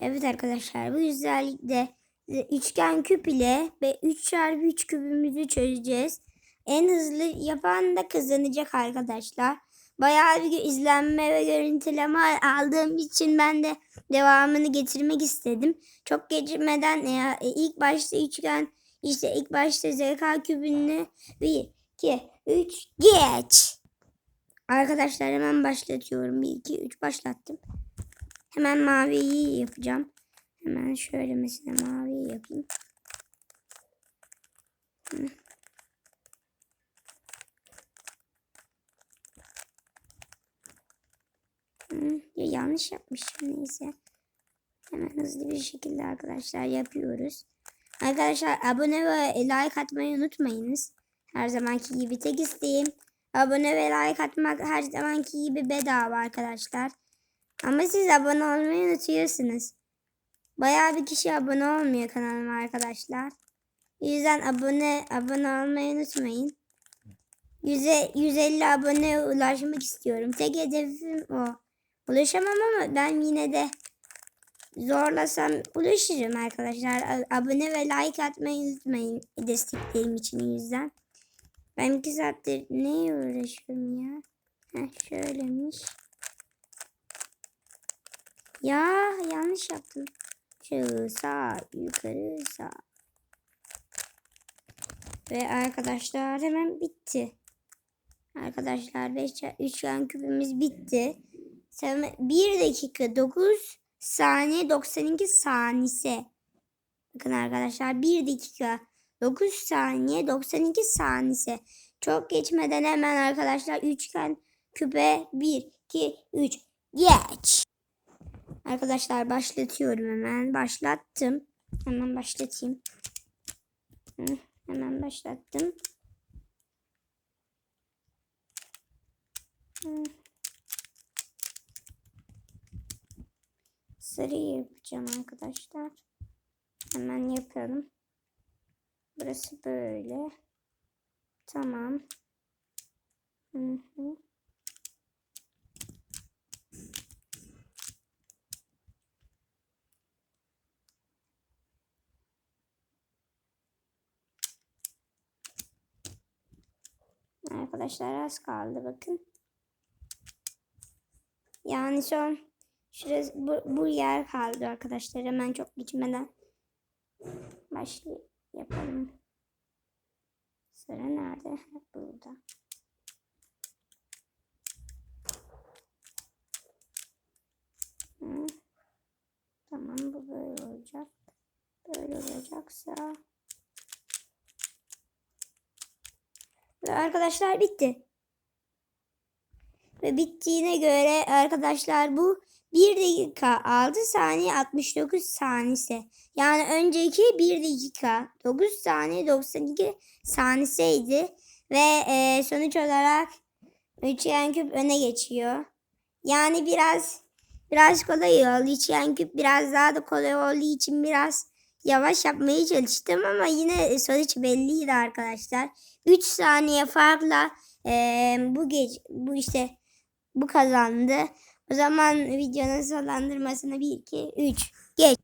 Evet arkadaşlar bu güzellikle üçgen küp ile ve 3 çarpı 3 kübümüzü çözeceğiz. En hızlı yapan da kazanacak arkadaşlar. Bayağı bir izlenme ve görüntüleme aldığım için ben de devamını getirmek istedim. Çok geçmeden ya, e, ilk başta üçgen işte ilk başta ZK kübünü 1, 2, 3 geç. Arkadaşlar hemen başlatıyorum. 1, 2, 3 başlattım. Hemen maviyi yapacağım. Hemen şöyle mesela maviyi yapayım. Ya yanlış yapmışım neyse. Hemen hızlı bir şekilde arkadaşlar yapıyoruz. Arkadaşlar abone ve like atmayı unutmayınız. Her zamanki gibi tek isteğim. Abone ve like atmak her zamanki gibi bedava arkadaşlar. Ama siz abone olmayı unutuyorsunuz. Bayağı bir kişi abone olmuyor kanalıma arkadaşlar. O yüzden abone abone olmayı unutmayın. 100, 150 abone ulaşmak istiyorum. Tek hedefim o. Ulaşamam ama ben yine de zorlasam ulaşırım arkadaşlar. Abone ve like atmayı unutmayın desteklerim için yüzden. Ben iki saattir neye uğraşıyorum ya? Heh, şöylemiş. Ya yanlış yaptım. Şu sağ yukarı sağ. Ve arkadaşlar hemen bitti. Arkadaşlar 5 üçgen küpümüz bitti. 1 dakika 9 saniye 92 saniyesi. Bakın arkadaşlar 1 dakika 9 saniye 92 saniyesi. Çok geçmeden hemen arkadaşlar üçgen küpe 1 2 3 geç. Arkadaşlar başlatıyorum hemen. Başlattım. Hemen başlatayım. Hemen başlattım. Hı. Sarı yapacağım arkadaşlar. Hemen yapalım. Burası böyle. Tamam. Hı hı. Arkadaşlar az kaldı bakın. Yani son şurası bu, bu yer kaldı arkadaşlar. Hemen çok geçmeden başlayalım yapalım. Sıra nerede? Burada. Tamam bu böyle olacak. Böyle olacaksa Arkadaşlar bitti. Ve bittiğine göre arkadaşlar bu 1 dakika 6 saniye 69 saniyesi. Yani önceki 1 dakika 9 saniye 92 saniyesiydi. Ve e, sonuç olarak üçgen küp öne geçiyor. Yani biraz biraz kolay oldu. Üçgen küp biraz daha da kolay olduğu için biraz yavaş yapmaya çalıştım ama yine sonuç belliydi arkadaşlar. 3 saniye farkla e, bu geç bu işte bu kazandı. O zaman videonun sonlandırmasını 1 2 3 geç.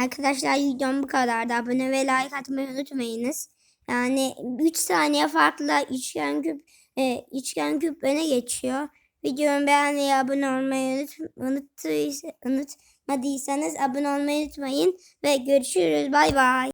Arkadaşlar videom bu kadardı. Abone ve like atmayı unutmayınız. Yani 3 saniye farkla üçgen küp e, üçgen küp öne geçiyor. Videomu beğenmeyi, abone olmayı unut, unuttuysa, unutmadıysanız abone olmayı unutmayın ve görüşürüz. Bay bay.